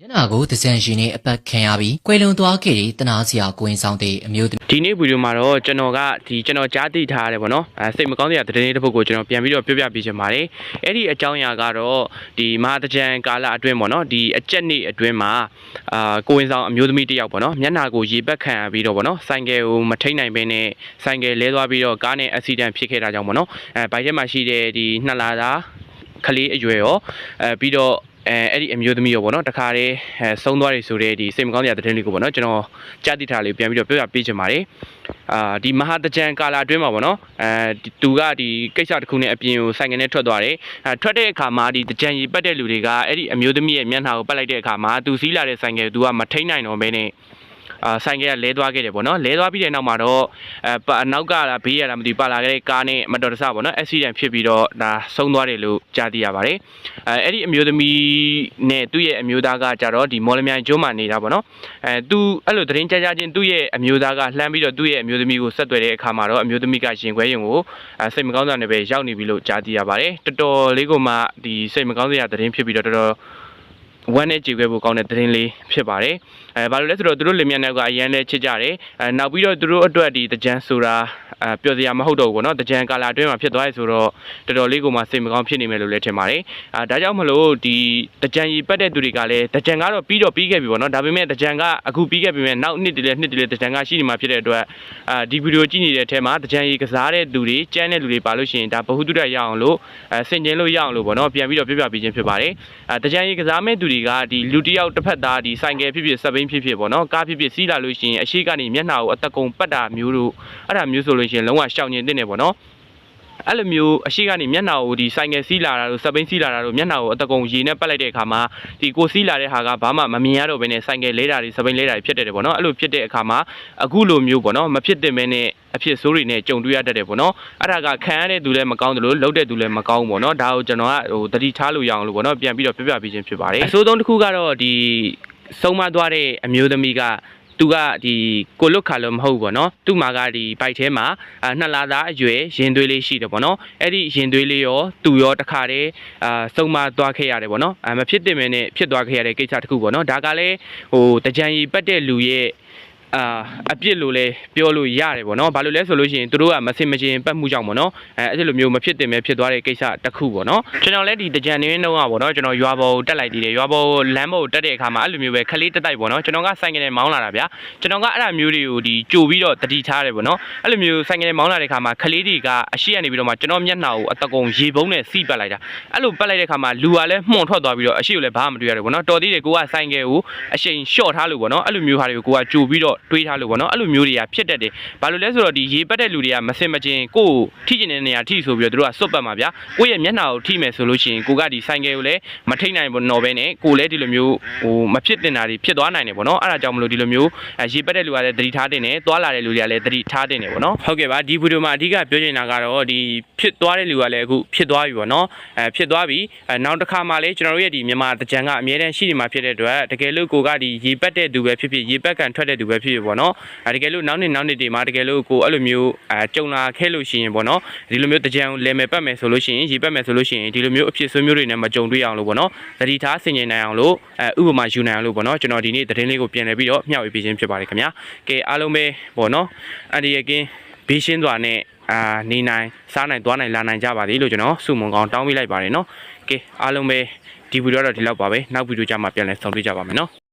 မျက်နှာကိုဒဇန်ရှင်နဲ့အပတ်ခံရပြီးကွယ်လွန်သွားခဲ့တဲ့တနာစရာကိုရင်ဆောင်တဲ့အမျိုးသမီးဒီနေ့ဗီဒီယိုမှာတော့ကျွန်တော်ကဒီကျွန်တော်ကြားသိထားရတယ်ပေါ့နော်အဲစိတ်မကောင်းစရာသတင်းလေးတစ်ပုဒ်ကိုကျွန်တော်ပြန်ပြီးတော့ပြောပြပေးချင်ပါတယ်အဲ့ဒီအကြောင်းအရာကတော့ဒီမဟာတကြံကာလအတွင်းပေါ့နော်ဒီအကြက်နေ့အတွင်းမှာအာကိုဝင်ဆောင်အမျိုးသမီးတစ်ယောက်ပေါ့နော်မျက်နှာကိုရေပက်ခံရပြီးတော့ပေါ့နော်ဆိုင်ကယ်ကိုမထိန်နိုင်ဘဲနဲ့ဆိုင်ကယ်လဲသွားပြီးတော့ကားနဲ့အက်ဆီဒန့်ဖြစ်ခဲ့တာကြောင့်ပေါ့နော်အဲဘိုက်ထဲမှာရှိတဲ့ဒီနှစ်လာသားကလေးအရွယ်ရောအဲပြီးတော့ အဲအဲ့ဒီအမျိုးသမီးရောပေါ့နော်တခါတည်းအဲဆုံးသွားတယ်ဆိုတဲ့ဒီစိတ်မကောင်းစရာသတင်းလေးကိုပေါ့နော်ကျွန်တော်ကြားသိထားလေးပြန်ပြီးတော့ပြောပြပေးချင်ပါတယ်အာဒီမဟာတကြံကာလာအတွင်းမှာပေါ့နော်အဲဒီသူကဒီကိစ္စတစ်ခုနဲ့အပြင်ကိုဆိုင်ကနေထွက်သွားတယ်အဲထွက်တဲ့အခါမှာဒီတကြံရီပတ်တဲ့လူတွေကအဲ့ဒီအမျိုးသမီးရဲ့မျက်နှာကိုပတ်လိုက်တဲ့အခါမှာသူစီးလာတဲ့ဆိုင်ကယ်သူကမထိန်နိုင်တော့ဘဲနဲ့အာ ဆိုင်ကယ်ကလဲသွားခဲ့တယ်ပေါ့နော်လဲသွားပြီးတဲ့နောက်မှာတော့အဲပနောက်ကလာဘေးရတာမသိဘူးပါလာခဲ့တဲ့ကားနဲ့မတော်တဆပေါ့နော်အက်ဆီဒန့်ဖြစ်ပြီးတော့ဒါဆုံးသွားတယ်လို့ကြားသိရပါတယ်အဲအဲ့ဒီအမျိုးသမီးနဲ့သူ့ရဲ့အမျိုးသားကကြတော့ဒီမော်လမြိုင်ကျွန်းမှာနေတာပေါ့နော်အဲသူအဲ့လိုသတင်းကြကြချင်းသူ့ရဲ့အမျိုးသားကလှမ်းပြီးတော့သူ့ရဲ့အမျိုးသမီးကိုဆက်သွယ်တဲ့အခါမှာတော့အမျိုးသမီးကရင်ခွဲရင်ကိုအဲစိတ်မကောင်းစွာနဲ့ပဲရောက်နေပြီလို့ကြားသိရပါတယ်တော်တော်လေးကိုမှဒီစိတ်မကောင်းစရာသတင်းဖြစ်ပြီးတော့တော်တော် ဝမ်းနဲ့ကြေခွဲဖို့ကောင်းတဲ့သတင်းလေးဖြစ်ပါတယ်။အဲဘာလို့လဲဆိုတော့သူတို့လင်မြတ်နဲ့ကအရန်လဲချစ်ကြတယ်။အဲနောက်ပြီးတော့သူတို့အတွက်ဒီတကြံဆိုတာအဲပျော်စရာမဟုတ်တော့ဘူးပေါ့နော်။တကြံကာလာအတွင်းမှာဖြစ်သွားရဆိုတော့တော်တော်လေးကိုမှစိတ်မကောင်းဖြစ်နေမယ်လို့လည်းထင်ပါတယ်။အဲဒါကြောင့်မလို့ဒီတကြံရီပတ်တဲ့သူတွေကလည်းတကြံကတော့ပြီးတော့ပြီးခဲ့ပြီပေါ့နော်။ဒါပေမဲ့တကြံကအခုပြီးခဲ့ပြီမဲ့နောက်နှစ်တည်းလဲနှစ်တည်းလဲတကြံကရှိနေမှာဖြစ်တဲ့အတွက်အဲဒီဗီဒီယိုကြည့်နေတဲ့အထက်မှာတကြံရီကစားတဲ့သူတွေကြမ်းတဲ့လူတွေပါလို့ရှိရင်ဒါဘ ഹു တုဒရရအောင်လို့အဲဆင်ကျင်လို့ရအောင်လို့ပေါ့နော်ပြန်ပြီးတော့ပြပြပေးခြင်းဖြစ်ပါတယ်။အဲတကြံရီကစားမဲ့သူတွေကဒီလူတစ်ယောက်တစ်ဖက်သားဒီဆိုင်ကယ်ဖြစ်ဖြစ်စက်ဘိန်းဖြစ်ဖြစ်ပေါ့နော်ကားဖြစ်ဖြစ်စီးလာလို့ရှိရင်အရှိကနေမျက်နှာကိုအသက်ကုန်ပတ်တာမျိုးတို့အဲ့ဒါမျိုးဆိုလို့ရှိရင်လုံးဝရှောင်ကျင်တဲ့နေပေါ့နော် အဲ့လိုမျိုးအရှိကနေမျက်နှာကိုဒီဆိုင်ကယ်စီးလာတာတို့စက်ဘိန်းစီးလာတာတို့မျက်နှာကိုအတကုံရေနဲ့ပတ်လိုက်တဲ့အခါမှာဒီကိုစီးလာတဲ့ဟာကဘာမှမမြင်ရတော့ဘဲနဲ့ဆိုင်ကယ်လဲတာတွေစက်ဘိန်းလဲတာတွေဖြစ်တယ်တယ်ပေါ့နော်အဲ့လိုဖြစ်တဲ့အခါမှာအခုလိုမျိုးပေါ့နော်မဖြစ်တဲ့မဲနဲ့အဖြစ်ဆိုးတွေနဲ့ကြုံတွေ့ရတတ်တယ်ပေါ့နော်အဲ့ဒါကခံရတဲ့သူလည်းမကောင်းသလိုလှုပ်တဲ့သူလည်းမကောင်းဘူးပေါ့နော်ဒါကိုကျွန်တော်ကဟိုတတိထားလို့ရအောင်လို့ပေါ့နော်ပြန်ပြီးတော့ပြပြပေးခြင်းဖြစ်ပါတယ်အဆိုးဆုံးတစ်ခုကတော့ဒီဆုံးမသွားတဲ့အမျိုးသမီးက သူကဒီကိုလွတ်ခါလို့မဟုတ်ဘူးပေါ့နော်သူ့မှာကဒီဘိုက်ထဲမှာအာနှစ်လသားအရွယ်ရင်သွေးလေးရှိတယ်ပေါ့နော်အဲ့ဒီရင်သွေးလေးရောသူရောတခါတည်းအာဆုံးမသွားခဲ့ရတယ်ပေါ့နော်အာမဖြစ်တင်မဲနဲ့ဖြစ်သွားခဲ့ရတဲ့ကိစ္စတစ်ခုပေါ့နော်ဒါကလည်းဟိုတကြံရီပတ်တဲ့လူရဲ့ အာအပြစ်လို့လဲပြောလို့ရတယ်ပေါ့နော်ဘာလို့လဲဆိုလို့ရှိရင်သူတို့ကမစင်မချင်းပတ်မှုကြောင့်ပေါ့နော်အဲအဲ့ဒီလိုမျိုးမဖြစ်တင်ပဲဖြစ်သွားတဲ့ကိစ္စတစ်ခုပေါ့နော်ကျွန်တော်လည်းဒီတကြံနေနှုံးကပေါ့နော်ကျွန်တော်ရွာပေါ်ကိုတက်လိုက်သေးတယ်ရွာပေါ်လမ်းပေါ်ကိုတက်တဲ့အခါမှာအဲ့လိုမျိုးပဲခလေးတက်တိုက်ပေါ့နော်ကျွန်တော်ကဆိုင်ကနေမောင်းလာတာဗျာကျွန်တော်ကအဲ့ဒါမျိုးတွေကိုဒီကြိုပြီးတော့တတိထားတယ်ပေါ့နော်အဲ့လိုမျိုးဆိုင်ကနေမောင်းလာတဲ့အခါမှာခလေးတွေကအရှိရနေပြီးတော့မှကျွန်တော်မျက်နှာကိုအတကုံရေပုံးနဲ့စီးပတ်လိုက်တာအဲ့လိုပတ်လိုက်တဲ့အခါမှာလူကလည်းမှုန်ထွက်သွားပြီးတော့အရှိကိုလည်းဘာမှမတွေ့ရတယ်ပေါ့နော်တော်သေးတယ်ကိုကဆိုင်ကယ်ကိုအရှိန်လျှော့ထားလို့ပေါ့နော်အဲ့လိုမျိုးဟာတွေကိုကိုကကြိုပြီးတော့တွေးထားလို့ပေါ့နော်အဲ့လိုမျိုးတွေကဖြစ်တတ်တယ်ဘာလို့လဲဆိုတော့ဒီရေပတ်တဲ့လူတွေကမစင်မချင်းကိုယ်ထိကျင်တဲ့နေရာထိဆိုပြီးတော့သူတို့ကစွတ်ပတ်မှာဗျာကိုယ့်ရဲ့မျက်နှာကိုထိမယ်ဆိုလို့ရှိရင်ကိုကဒီဆိုင်ကယ်ကိုလည်းမထိနိုင်ဘူးတော့ပဲနဲ့ကိုယ်လည်းဒီလိုမျိုးဟိုမဖြစ်တင်တာတွေဖြစ်သွားနိုင်တယ်ပေါ့နော်အဲ့ဒါကြောင့်မလို့ဒီလိုမျိုးအဲရေပတ်တဲ့လူကလည်းသတိထားတင်တယ်သွားလာတဲ့လူတွေကလည်းသတိထားတင်တယ်ပေါ့နော်ဟုတ်ကဲ့ပါဒီဗီဒီယိုမှာအဓိကပြောချင်တာကတော့ဒီဖြစ်သွားတဲ့လူကလည်းအခုဖြစ်သွားပြီပေါ့နော်အဲဖြစ်သွားပြီအဲနောက်တစ်ခါမှလည်းကျွန်တော်တို့ရဲ့ဒီမြန်မာတကြံကအမြဲတမ်းရှိနေမှာဖြစ်တဲ့အတွက်တကယ်လို့ကိုကဒီရေပတ်တဲ့သူပဲဖြစ်ဖြစ်ရေပတ်ကန်ထွက်တဲ့သူပဲဖြစ်ဖြစ်ပေါ့နော်အဲတကယ်လို့နောက်နှစ်နောက်နှစ်တွေမှာတကယ်လို့ကိုအဲ့လိုမျိုးအဲကြုံလာခဲ့လို့ရှိရင်ပေါ့နော်ဒီလိုမျိုးတကြံကိုလဲမယ်ပတ်မယ်ဆိုလို့ရှိရင်ရေပတ်မယ်ဆိုလို့ရှိရင်ဒီလိုမျိုးအဖြစ်ဆိုးမျိုးတွေနဲ့မကြုံတွေ့အောင်လို့ပေါ့နော်သတိထားဆင်ခြင်နိုင်အောင်လို့အဲဥပမာယူနိုင်အောင်လို့ပေါ့နော်ကျွန်တော်ဒီနေ့သတင်းလေးကိုပြန်လည်ပြီးတော့မျှဝေပေးခြင်းဖြစ်ပါတယ်ခင်ဗျာကဲအားလုံးပဲပေါ့နော်အန်ဒီရကင်းဘေးရှင်းစွာနဲ့အာနေနိုင်စားနိုင်သွားနိုင်လာနိုင်ကြပါသည်လို့ကျွန်တော်ဆုမွန်ကောင်းတောင်းပေးလိုက်ပါတယ်နော်ကဲအားလုံးပဲဒီဗီဒီယိုတော့ဒီလောက်ပါပဲနောက်ဗီဒီယိုကြမှာပြန်လည်ဆုံတွေ့ကြပါမယ်နော်